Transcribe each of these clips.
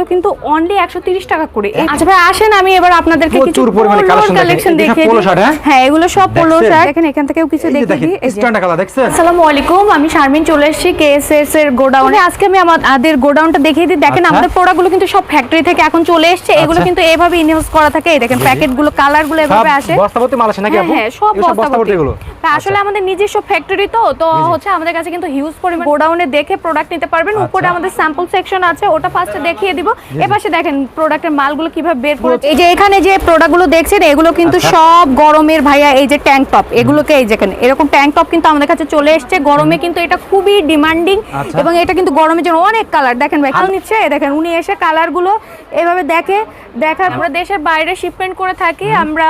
এগুলো কিন্তু অনলি একশো তিরিশ টাকা করে। আচ্ছা ভাই আসেন আমি এবার আপনাদেরকে কিছু পরিমাণে কালেকশন দেখিয়ে দিই। হ্যাঁ? হ্যাঁ এগুলো সব পোলো শার্ট দেখেন এখান থেকেও কিছু দেখিয়ে দেখেন দিই। স্ট্যান্ডার্ড কালার দেখছেন? আসসালামু আলাইকুম আমি শারমিন চলে এসেছি কেএসএস এর গোডাউনে আজকে আমি আমাদের গোডাউনটা দেখিয়ে দিই। দেখেন আচ্ছা। আমাদের প্রোডাক্টগুলো কিন্তু সব ফ্যাক্টরি থেকে এখন চলে এসেছে। এগুলো আচ্ছা। কিন্তু এভাবে ইনহাউস করা থাকে। এই দেখেন প্যাকেটগুলো কালারগুলো এভাবে আসে। বস্তাভর্তি মাল আসে নাকি হ্যাঁ আপু? হ্যাঁ সব বস্তাভর্তি এগুলো। আসলে আমাদের নিজস্ব ফ্যাক্টরি তো তো হচ্ছে আমাদের কাছে কিন্তু হিউজ পরিমাণ গোডাউনে দেখে প্রোডাক্ট নিতে পারবেন। উপরে আচ্ছা। আমাদের স্যাম্পল সেকশন আছে ওটা ফার্স্টে দেখিয়ে দিব। এপাশে দেখেন প্রোডাক্টের মালগুলো কীভাবে বের করে এই যে এখানে যে প্রোডাক্টগুলো দেখছেন এগুলো কিন্তু আচ্ছা। সব গরমের ভাইয়া এই যে ট্যাঙ্ক টপ এগুলোকে এই দেখেন এরকম ট্যাঙ্ক টপ কিন্তু আমাদের কাছে চলে এসেছে। গরমে কিন্তু এটা খুবই ডিমান্ডিং আচ্ছা। এবং এটা কিন্তু গরমের জন্য অনেক কালার দেখেন ভাই নিচ্ছে? দেখেন উনি এসে কালারগুলো এভাবে দেখে দেখার আমরা দেশের বাইরে শিপমেন্ট করে থাকি। আমরা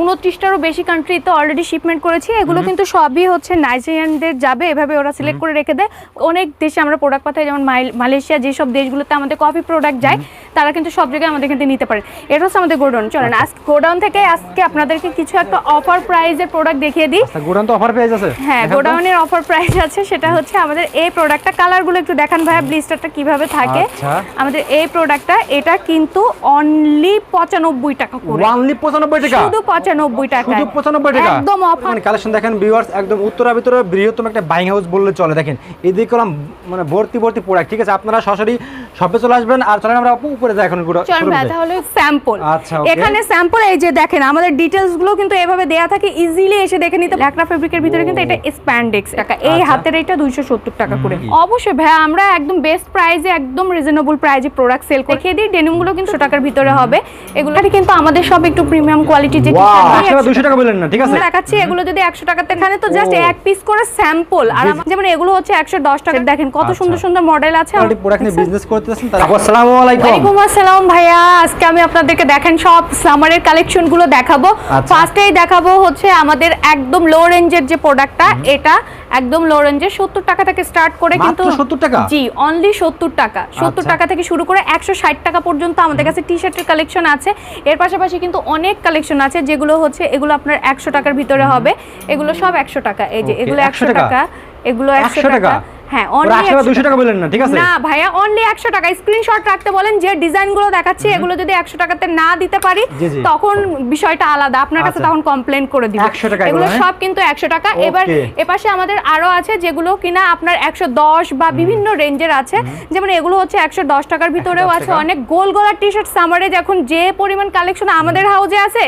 উনত্রিশটারও বেশি কান্ট্রিতে অলরেডি শিপমেন্ট করেছি। এগুলো কিন্তু সবই হচ্ছে নাইজেরিয়ানদের যাবে এভাবে ওরা সিলেক্ট করে রেখে দেয়। অনেক দেশে আমরা প্রোডাক্ট পাঠাই যেমন মালয়েশিয়া যেসব দেশগুলোতে আমাদের কফি প্রোডাক্ট যায় তারা কিন্তু সব জায়গায় আমাদের কিন্তু নিতে পারে। এটা হচ্ছে আমাদের গোডাউন চলেন আজকে গোডাউন থেকে আজকে আপনাদেরকে কিছু একটা অফার প্রাইজের প্রোডাক্ট দেখিয়ে দিই। আচ্ছা গোডাউন তো অফার পেয়ে যাচ্ছে হ্যাঁ গোডাউনের অফার প্রাইস আছে সেটা হচ্ছে আমাদের এই প্রোডাক্টটা কালারগুলো একটু দেখান ভাইয়া ব্লিস্টারটা কীভাবে থাকে। আচ্ছা। আমাদের এই প্রোডাক্টটা এটা কিন্তু অনলি পঁচানব্বই টাকা করে। অনলি 95 টাকা? শুধু পঁচানব্বই টাকা। শুধু 95 টাকা? একদম অফার মানে কালেকশন দেখেন ভিউয়ার্স একদম উত্তরা ভিতরে বৃহত্তম একটা বাইং হাউস বললে চলে। দেখেন এদিকে কলাম মানে ভর্তি ভর্তি প্রোডাক্ট ঠিক আছে? আপনারা সরাসরি শপে চলে আসবেন আর চলেন আমরা উপরে যাই এখনগুলো চল ভাই তাহলে স্যাম্পল আচ্ছা, এখানে স্যাম্পল এই যে দেখেন আমাদের ডিটেলসগুলো কিন্তু এভাবে দেয়া থাকে ইজিলি এসে দেখে নিতে ল্যাকড়া ফেব্রিকের ভিতরে কিন্তু এটা স্প্যান্ডেক্স টাকা। এই আচ্ছা। হাতের এটা 270 টাকা করে। অবশ্যই ভাই আমরা একদম বেস্ট প্রাইসে একদম রিজনেবল প্রাইসে প্রোডাক্ট সেল করে। দেখিয়ে দিই ডেনিমগুলো কিন্তু 100 টাকার ভিতরে হবে। এগুলো কিন্তু আমাদের সব একটু প্রিমিয়াম কোয়ালিটি যে t-shirt একশো টাকা বললেন না ঠিক আছে? দেখাচ্ছি এগুলো যদি একশো টাকাতে এখানে তো জাস্ট এক পিস করে স্যাম্পল আর যেমন এগুলো হচ্ছে একশো দশ টাকা। দেখেন কত আচ্ছা। সুন্দর সুন্দর মডেল আছে। অলরেডি প্রোডাক্ট নিয়ে বিজনেস করতেছেন তারা আসসালামু আলাইকুম। ওয়ালাইকুম আসসালাম ভাইয়া। আজকে আমি আপনাদেরকে দেখেন সব সামারের কালেকশনগুলো দেখাবো। আচ্ছা। ফার্স্টেই দেখাবো হচ্ছে আমাদের একদম লো রেঞ্জের যে প্রোডাক্টটা এটা একদম লো রেঞ্জের সত্তর টাকা থেকে স্টার্ট করে কিন্তু মাত্র 70 টাকা? জি অনলি সত্তর টাকা। সত্তর আচ্ছা। টাকা থেকে শুরু করে একশো ষাট টাকা পর্যন্ত আমাদের কাছে টি শার্টের কালেকশন আছে। এর পাশাপাশি কিন্তু অনেক কালেকশন আছে যেগুলো হচ্ছে এগুলো আপনার একশো টাকার ভিতরে হবে। এগুলো সব একশো টাকা। এই যে এগুলো 100 একশো টাকা? এগুলো একশো 100 টাকা? হ্যাঁ অনলি টাকা। বললেন না ঠিক আছে? না ভাইয়া অনলি একশো টাকা। স্ক্রিনশট রাখতে বলেন যে ডিজাইনগুলো দেখাচ্ছি এগুলো যদি একশো টাকাতে না দিতে পারি। তখন বিষয়টা আলাদা। আপনার কাছে আচ্ছা। তখন কমপ্লেন করে দিব। 100 টাকা এগুলো হ্যাঁ? সব কিন্তু একশো টাকা। এবার এপাশে আমাদের আরও আছে যেগুলো কিনা আপনার একশো দশ বা বিভিন্ন রেঞ্জের আছে। যেমন এগুলো হচ্ছে একশো দশ টাকার ভিতরেও আছে। অনেক গোল গোলার টি শার্ট সামারে যখন যে পরিমাণ কালেকশন আমাদের হাউজে আছে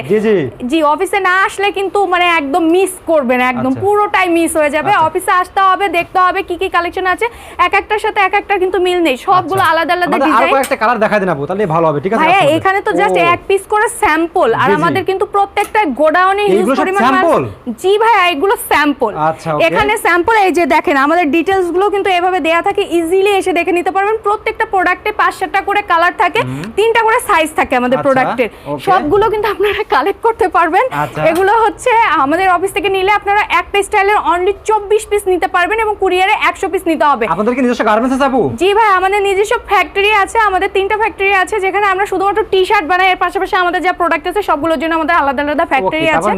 জি অফিসে না আসলে কিন্তু মানে একদম মিস করবেন একদম আচ্ছা। পুরোটাই মিস হয়ে যাবে। আচ্ছা। অফিসে আসতে হবে দেখতে হবে কি কি কালেকশন আছে এক একটার সাথে এক একটা কিন্তু মিল নেই সবগুলো আচ্ছা। আলাদা আলাদা আমাদের আরও ডিজাইন কয়েকটা কালার দেখাই দেন আপু তাহলে ভালো হবে ঠিক আছে ভাইয়া এখানে তো জাস্ট এক পিস করে স্যাম্পল আর। আমাদের কিন্তু প্রত্যেকটা গোডাউনে হিউজ পরিমাণ sample? জি ভাইয়া এগুলো স্যাম্পল আচ্ছা, এখানে স্যাম্পল এই যে দেখেন আমাদের ডিটেলসগুলো কিন্তু এভাবে দেয়া থাকে ইজিলি এসে দেখে নিতে পারবেন প্রত্যেকটা প্রোডাক্টে পাঁচ সাতটা করে কালার থাকে তিনটা করে সাইজ থাকে আমাদের আচ্ছা, প্রোডাক্টের okay. সবগুলো কিন্তু আপনারা কালেক্ট করতে পারবেন আচ্ছা। এগুলো হচ্ছে আমাদের অফিস থেকে নিলে আপনারা একটা স্টাইলের অনলি চব্বিশ পিস নিতে পারবেন এবং কুরিয়ারে একশো পিস নিতে হবে। আপনাদের কি নিজস্ব গার্মেন্টস আছে আপু? জি ভাই আমাদের নিজস্ব ফ্যাক্টরি আছে আমাদের তিনটা ফ্যাক্টরি আছে যেখানে আমরা শুধুমাত্র টি শার্ট বানাই এর পাশাপাশি আমাদের যা প্রোডাক্ট আছে সবগুলোর জন্য আমাদের আলাদা আলাদা ফ্যাক্টরি আছে।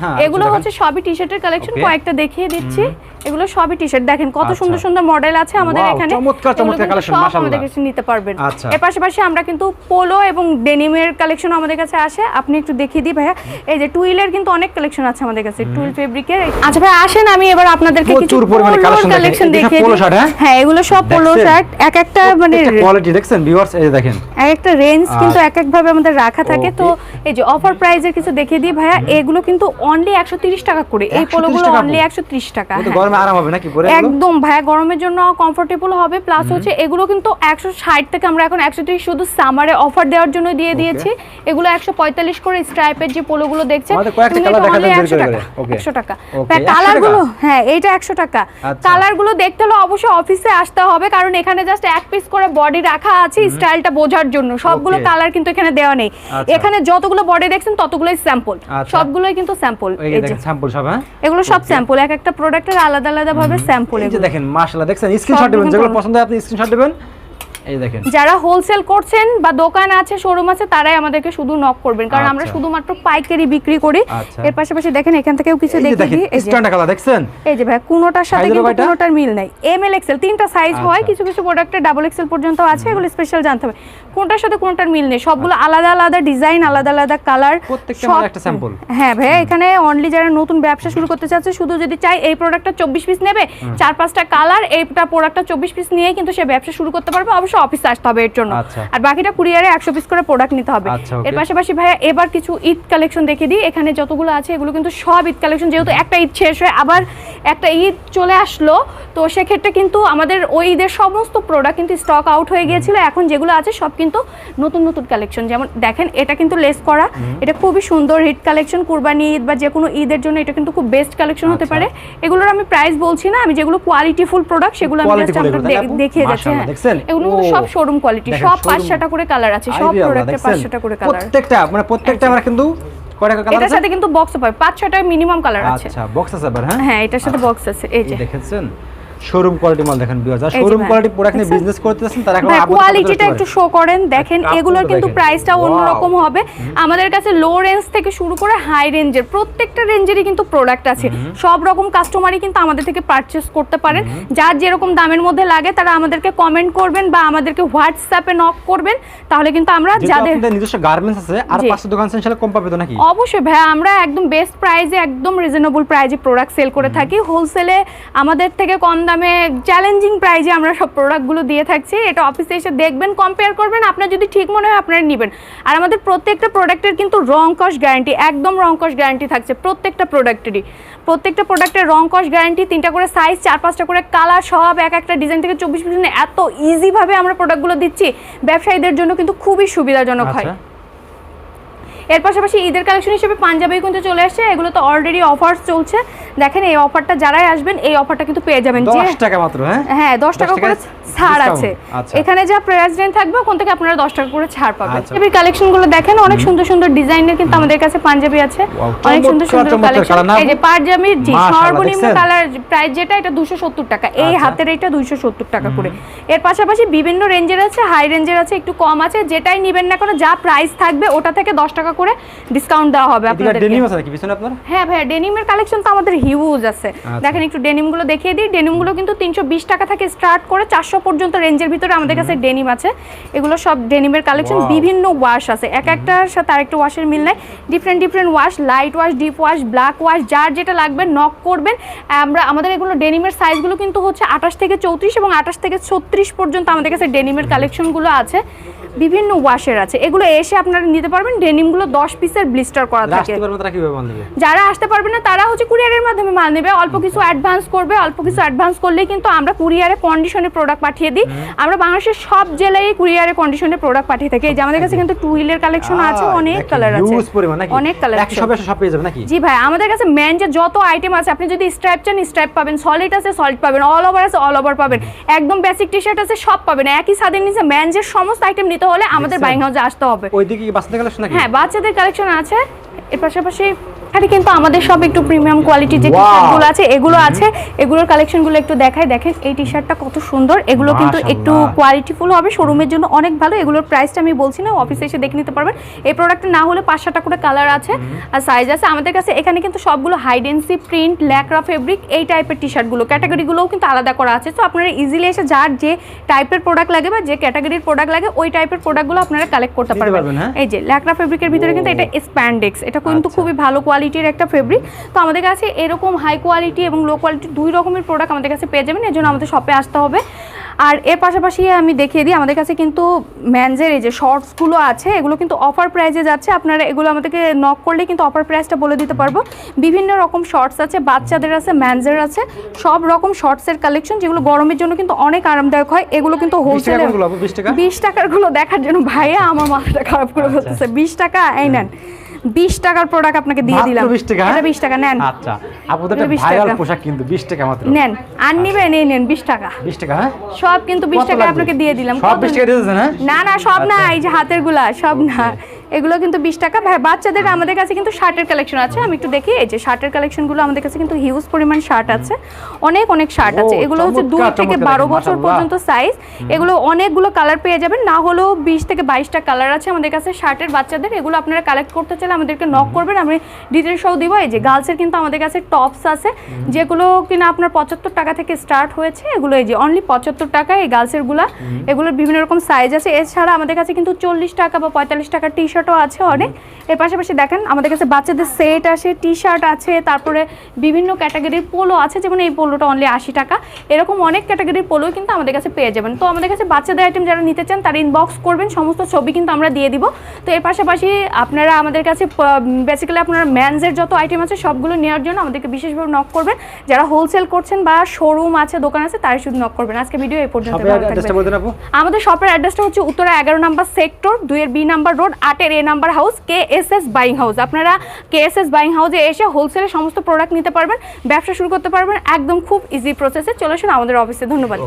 হ্যাঁ, এগুলো আচ্ছা, হচ্ছে সবই টি শার্টের কালেকশন কয়েকটা দেখিয়ে দিচ্ছি। এগুলো সবই টি শার্ট দেখেন কত আচ্ছা। সুন্দর সুন্দর মডেল আছে আমাদের এখানে। চমৎকার, চমৎকার সব মাশাআল্লাহ। কাছে নিতে পারবেন। আচ্ছা। এর পাশাপাশি আমরা কিন্তু পোলো এবং ডেনিমের কালেকশন আমাদের কাছে আসে। আপনি একটু দেখিয়ে দিই ভাইয়া। এই যে টুইলের কিন্তু অনেক কালেকশন আছে আমাদের কাছে টুইল ফেব্রিকের আচ্ছা ভাই আসেন আমি এবার আপনাদেরকে কিছু পরিমাণে। কালেকশন সব দেখিয়ে দিই। হ্যাঁ? হ্যাঁ এগুলো সব পোলো শার্ট এক একটা মানে কোয়ালিটি দেখছেন? ভিউয়ার্স এই যে দেখেন। এক একটা রেঞ্জ কিন্তু এক এক ভাবে আমাদের রাখা থাকে। তো এই যে অফার প্রাইজের কিছু দেখিয়ে দিই ভাইয়া। এগুলো কিন্তু অনলি একশো তিরিশ টাকা করে। এই 130 পোলোগুলো টাকা অনলি আপু? একশো ত্রিশ টাকা। গরমে আরাম হবে নাকি পরে একদম ভাইয়া গরমের জন্য কমফোর্টেবল হবে প্লাস হচ্ছে এগুলো কিন্তু একশো ষাট থেকে আমরা এখন একশো তিরিশ শুধু সামারে অফার দেওয়ার জন্য দিয়ে দিয়েছি। এগুলো একশো পঁয়তাল্লিশ করে স্ট্রাইপের যে পোলোগুলো দেখছেন আমাদের কয়েকটা এগুলো colour দেখা only যাবে বের 100 করে টাকা। একশো টাকা। Okay, 100 কালারগুলো হ্যাঁ এইটা একশো টাকা। আচ্ছা। দেখতে হলে অবশ্যই অফিসে আসতে হবে কারণ এখানে জাস্ট এক পিস করে বডি রাখা আছে স্টাইলটা বোঝার জন্য। সবগুলো কালার কিন্তু এখানে দেওয়া নেই। আচ্ছা। এখানে যতগুলো বডি দেখছেন ততগুলোই স্যাম্পল আচ্ছা। সবগুলোই কিন্তু স্যাম্পল সব এগুলো সব স্যাম্পল এক একটা প্রোডাক্টের আলাদা আলাদা আলাদা ভাবে স্যাম্পল এগুলো। দেখেন মাশাআল্লাহ দেখছেন? স্ক্রিনশট দিবেন যেগুলো পছন্দ হয় আপনি স্ক্রিনশট দিবেন। এই দেখেন। যারা হোলসেল করছেন বা দোকান আছে শোরুম আছে তারাই আমাদেরকে শুধু নক করবেন। কারণ আমরা আচ্ছা। শুধুমাত্র পাইকারি বিক্রি করি। আচ্ছা। এর পাশাপাশি দেখেন এখান থেকেও কিছু দেখেন এই যে স্ট্যান্ডার্ড কালার দেখছেন? এই যে ভাই কোনোটার সাথে কিন্তু কোনোটার মিল নাই। এম এল এক্সেল তিনটা সাইজ হয় আচ্ছা। কিছু কিছু প্রোডাক্টে ডাবল এক্সেল পর্যন্ত আছে এগুলো স্পেশাল জানতে হবে। কোনটার সাথে কোনটার মিল নেই। সবগুলো আলাদা আলাদা ডিজাইন আলাদা আলাদা কালার প্রত্যেকটা একটা স্যাম্পল হ্যাঁ ভাইয়া এখানে অনলি যারা নতুন ব্যবসা শুরু করতে চাচ্ছে শুধু যদি চাই এই প্রোডাক্টটা চব্বিশ পিস নেবে চার পাঁচটা কালার এইটা প্রোডাক্টটা চব্বিশ পিস নিয়ে কিন্তু সে ব্যবসা শুরু করতে পারবে। অবশ্যই অফিসে আসতে হবে এর জন্য। আচ্ছা। আর বাকিটা কুরিয়ারে একশো পিস করে প্রোডাক্ট নিতে হবে। আচ্ছা, এর পাশাপাশি ভাইয়া এবার কিছু ঈদ কালেকশন দেখে দিই। এখানে যতগুলো আছে এগুলো কিন্তু সব ঈদ কালেকশন যেহেতু একটা ঈদ শেষ হয়ে আবার একটা ঈদ চলে আসলো তো সেক্ষেত্রে কিন্তু আমাদের ওই ঈদের সমস্ত প্রোডাক্ট কিন্তু স্টক আউট হয়ে গিয়েছিল। এখন যেগুলো আছে সব কিন্তু নতুন নতুন কালেকশন যেমন দেখেন এটা কিন্তু লেস করা। এটা খুবই সুন্দর হিট কালেকশন কুরবানি ঈদ বা যে কোনো ঈদের জন্য এটা কিন্তু খুব বেস্ট কালেকশন হতে আচ্ছা। পারে। এগুলোর আমি প্রাইস বলছি না আমি যেগুলো কোয়ালিটিফুল প্রোডাক্ট সেগুলো আমি আপনাদের? দেখিয়ে যাচ্ছি হ্যাঁ। এগুলো সব শোরুম কোয়ালিটি সব showroom- পাঁচ ছটা করে কালার আছে সব প্রোডাক্টে পাঁচ করে কালার প্রত্যেকটা মানে প্রত্যেকটা আমরা কিন্তু কয়টা কালার এটার সাথে কিন্তু বক্স পাবে পাঁচ ছটা মিনিমাম কালার আছে। আচ্ছা বক্স আছে আবার হ্যাঁ? হ্যাঁ এটার সাথে বক্স আছে এই যে। দেখেছেন? শোরুম কোয়ালিটি মাল দেখেন শোরুম কোয়ালিটি প্রোডাক্ট নিয়ে বিজনেস করতেছেন তারা এখন কোয়ালিটিটা একটু শো করেন দেখেন এগুলোর কিন্তু প্রাইসটা অন্যরকম হবে। আমাদের কাছে লো রেঞ্জ থেকে শুরু করে হাই রেঞ্জের প্রত্যেকটা রেঞ্জেরই কিন্তু প্রোডাক্ট আছে। সব রকম কাস্টমারই কিন্তু আমাদের থেকে পারচেস করতে পারেন। যার যেরকম দামের মধ্যে লাগে তারা আমাদেরকে কমেন্ট করবেন বা আমাদেরকে হোয়াটসঅ্যাপে নক করবেন। তাহলে কিন্তু আমরা যাদের নিজস্ব গার্মেন্টস আছে আর। দোকান কম পাবে তো নাকি? অবশ্যই ভাই আমরা একদম বেস্ট প্রাইজে একদম রিজনেবল প্রাইজে প্রোডাক্ট সেল করে থাকি। হোলসেলে আমাদের থেকে কম দামে চ্যালেঞ্জিং প্রাইজে আমরা সব প্রোডাক্টগুলো দিয়ে থাকছি। এটা অফিসে এসে দেখবেন কম্পেয়ার করবেন, আপনার যদি ঠিক মনে হয়, আপনারা নেবেন। আর আমাদের প্রত্যেকটা প্রোডাক্টের কিন্তু রং কস গ্যারান্টি একদম রং কস গ্যারান্টি থাকছে প্রত্যেকটা প্রোডাক্টেরই প্রত্যেকটা প্রোডাক্টের রং কস গ্যারান্টি তিনটা করে সাইজ চার পাঁচটা করে কালার সব এক একটা ডিজাইন থেকে চব্বিশ পিছনে এত ইজিভাবে আমরা প্রোডাক্টগুলো দিচ্ছি। ব্যবসায়ীদের জন্য কিন্তু খুবই সুবিধাজনক হয়। আচ্ছা। এর পাশাপাশি ঈদের কালেকশন হিসেবে পাঞ্জাবি কিন্তু চলে আসছে। এগুলো তো অলরেডি অফার চলছে। দেখেন এই অফারটা যারাই আসবেন এই অফারটা কিন্তু পেয়ে যাবেন 10 টাকা মাত্র হ্যাঁ? হ্যাঁ দশ টাকা করে ছাড় আছে। আচ্ছা। এখানে যা প্রেসিডেন্ট থাকবে ওখান থেকে আপনারা দশ টাকা করে ছাড় পাবেন। আচ্ছা। পাঞ্জাবির কালেকশনগুলো দেখেন অনেক সুন্দর সুন্দর ডিজাইনের কিন্তু আমাদের কাছে পাঞ্জাবি আছে। অনেক সুন্দর সুন্দর কালেকশন এই যে আপু? পাঞ্জাবির জি সর্বনিম্ন কালার প্রাইস যেটা এটা দুশো সত্তর টাকা। এই আচ্ছা। হাতের এটা দুইশো সত্তর টাকা করে। এর পাশাপাশি বিভিন্ন রেঞ্জের আছে হাই রেঞ্জের আছে একটু কম আছে। যেটাই নিবেন না কোনো যা প্রাইস থাকবে ওটা থেকে দশ টাকা করে ডিসকাউন্ট দেওয়া হবে আপনাদের ডেনিম আছে পিছনে আপনার? হ্যাঁ ভাইয়া ডেনিমের কালেকশন তো আমাদের হিউজ আছে। আচ্ছা। দেখেন একটু ডেনিমগুলো দেখিয়ে দিই। ডেনিমগুলো কিন্তু তিনশো বিশ টাকা থেকে স্টার্ট করে চারশো পর্যন্ত রেঞ্জের ভিতরে আমাদের কাছে ডেনিম আছে। এগুলো সব ডেনিমের কালেকশন বিভিন্ন ওয়াশ আছে। এক একটার সাথে আরেকটা ওয়াশের মিল নেই। Different different wash light wash deep wash black wash যার যেটা লাগবে নক করবেন। আমরা আমাদের এগুলো ডেনিমের সাইজগুলো কিন্তু হচ্ছে আঠাশ থেকে চৌত্রিশ এবং আঠাশ থেকে ছত্রিশ পর্যন্ত আমাদের কাছে ডেনিমের কালেকশনগুলো আছে। বিভিন্ন ওয়াশের আছে। এগুলো এসে আপনারা নিতে পারবেন ডেনিমগুলো দশ পিসের ব্লিস্টার করা থাকে। যারা আসতে পারবে না তারা হচ্ছে কুরিয়ারের মাধ্যমে মাল নেবে। অল্প কিছু অ্যাডভান্স করবে অল্প কিছু অ্যাডভান্স করলেই কিন্তু আমরা কুরিয়ারে কন্ডিশনে প্রোডাক্ট পাঠিয়ে দিই। আমরা বাংলাদেশের সব জেলায় কুরিয়ারে কন্ডিশনে প্রোডাক্ট পাঠিয়ে থাকি। এই যে আমাদের কাছে কিন্তু টু হুইলের কালেকশন আছে অনেক কালার আছে। অনেক কালার নাকি? জি ভাই আমাদের কাছে মেন যে যত আইটেম আছে আপনি যদি স্ট্রাইপ চান স্ট্রাইপ পাবেন। সলিড আছে সলিড পাবেন। অল ওভার আছে অল ওভার পাবেন। একদম বেসিক টি শার্ট আছে সব পাবেন। একই ছাদের নিচে মেন যে সমস্ত আইটেম নিতে হলে আমাদের? বাইং হাউসে আসতে হবে। ওইদিকে কি বাচ্চাদের কালেকশন নাকি? হ্যাঁ বাচ্চাদের কালেকশন আছে। এর পাশাপাশি এখানে কিন্তু আমাদের সব একটু প্রিমিয়াম কোয়ালিটি যে টি-শার্টগুলো আছে এগুলো আছে। এগুলোর কালেকশনগুলো একটু দেখাই। দেখেন এই টি শার্টটা কত সুন্দর। এগুলো কিন্তু একটু। কোয়ালিটিফুল হবে শোরুমের জন্য অনেক ভালো। এগুলোর প্রাইসটা আমি বলছি না অফিসে এসে দেখে নিতে পারবেন। এই প্রোডাক্টটা না হলে পাঁচ সাতটা করে কালার আছে আর সাইজ আছে। আমাদের কাছে এখানে কিন্তু সবগুলো হাইডেন্সি প্রিন্ট ল্যাকরা ফেব্রিক এই টাইপের টি শার্টগুলো ক্যাটাগরিগুলোও কিন্তু আলাদা করা আছে। তো আপনারা ইজিলি এসে যার যে টাইপের প্রোডাক্ট লাগে বা যে ক্যাটাগরির প্রোডাক্ট লাগে ওই টাইপের প্রোডাক্টগুলো আপনারা কালেক্ট করতে পারবেন। হ্যাঁ? এই যে ল্যাকরা ফেব্রিকের ভিতরে কিন্তু এটা স্প্যান্ডেক্স এটা কিন্তু আচ্ছা। খুবই ভালো কোয়ালিটির একটা ফেব্রিক তো আমাদের কাছে এরকম হাই কোয়ালিটি এবং লো কোয়ালিটি দুই রকমের প্রোডাক্ট আমাদের কাছে পেয়ে যাবেন। এর জন্য আমাদের শপে আসতে হবে। আর এর পাশাপাশি আমি দেখিয়ে দিই আমাদের কাছে কিন্তু ম্যানজের এই যে শর্টসগুলো আছে এগুলো কিন্তু অফার প্রাইজে যাচ্ছে। আপনারা এগুলো আমাদেরকে নক করলে কিন্তু অফার প্রাইসটা বলে দিতে পারব। বিভিন্ন রকম শর্টস আছে বাচ্চাদের আছে ম্যানজের আছে। সব রকম শর্টসের কালেকশন যেগুলো গরমের জন্য কিন্তু অনেক আরামদায়ক হয়। এগুলো কিন্তু 20 টাকা হোলসেলে কোনগুলো আপু 20 টাকা? বিশ টাকারগুলো দেখার জন্য ভাইয়া আমার মাথাটা খারাপ করে আচ্ছা। বলতেছে। বিশ টাকা এই নেন। বিশ টাকার প্রোডাক্ট আপনাকে দিয়ে দিলাম। 20 টাকা এটা হ্যাঁ? বিশ টাকা নেন। আচ্ছা আপুদের এটা ভাইরাল পোশাক কিন্তু 20 টাকা মাত্র। নেন আর নিবেন এই নেন বিশ টাকা। 20 টাকা হ্যাঁ? সব কিন্তু বিশ কত টাকা আপনাকে দিয়ে দিলাম। সব 20 টাকা দিয়েছেন হ্যাঁ? না না সব না আচ্ছা। এই যে হাতেরগুলা সব না। এগুলো কিন্তু বিশ টাকা। বাচ্চাদের আমাদের কাছে কিন্তু শার্টের কালেকশন আছে। আমি একটু দেখি এই যে শার্টের কালেকশনগুলো আমাদের কাছে কিন্তু হিউজ পরিমাণ শার্ট আছে। অনেক অনেক শার্ট আছে। এগুলো হচ্ছে দুই থেকে বারো বছর পর্যন্ত সাইজ এগুলো অনেকগুলো কালার পেয়ে যাবেন। না হলেও বিশ থেকে বাইশটা কালার আছে আমাদের কাছে শার্টের বাচ্চাদের। এগুলো আপনারা কালেক্ট করতে চাইলে আমাদেরকে নক করবেন। আমি ডিটেল সহ দিব। এই যে গার্লসের কিন্তু আমাদের কাছে টপস আছে। যেগুলো কিনা আপনার পঁচাত্তর টাকা থেকে স্টার্ট হয়েছে এগুলো এই যে অনলি পঁচাত্তর টাকা এই গার্লসেরগুলা এগুলোর বিভিন্ন রকম সাইজ আছে। এছাড়া আমাদের কাছে কিন্তু চল্লিশ টাকা বা পঁয়তাল্লিশ টাকা টি শার্টও আছে অনেক। এর পাশাপাশি দেখেন আমাদের কাছে বাচ্চাদের সেট আছে টি শার্ট আছে তারপরে বিভিন্ন ক্যাটাগরির পোলো আছে যেমন এই পোলোটা অনলি আশি টাকা। এরকম অনেক ক্যাটাগরির পোলো কিন্তু আমাদের কাছে পেয়ে যাবেন। তো আমাদের কাছে বাচ্চাদের আইটেম যারা নিতে চান তারা ইনবক্স করবেন সমস্ত ছবি কিন্তু আমরা দিয়ে দিব। তো এর পাশাপাশি আপনারা আমাদের কাছে বেসিক্যালি আপনারা ম্যানসের যত আইটেম আছে সবগুলো নেওয়ার জন্য আমাদেরকে বিশেষভাবে নক করবেন। যারা হোলসেল করছেন বা শোরুম আছে দোকান আছে তারাই শুধু নক করবেন। আজকে ভিডিও এই পর্যন্ত আমাদের শপের অ্যাড্রেসটা হচ্ছে উত্তরা এগারো নাম্বার সেক্টর দুইয়ের বি নাম্বার রোড আটের A number house K S S buying house আপনারা কে এস এস বাইং হাউসে এসে হোলসেলে সমস্ত প্রোডাক্ট নিতে পারবেন, ব্যবসা শুরু করতে পারবেন, একদম খুব ইজি প্রসেসে চলে আসুন আমাদের অফিসে ধন্যবাদ।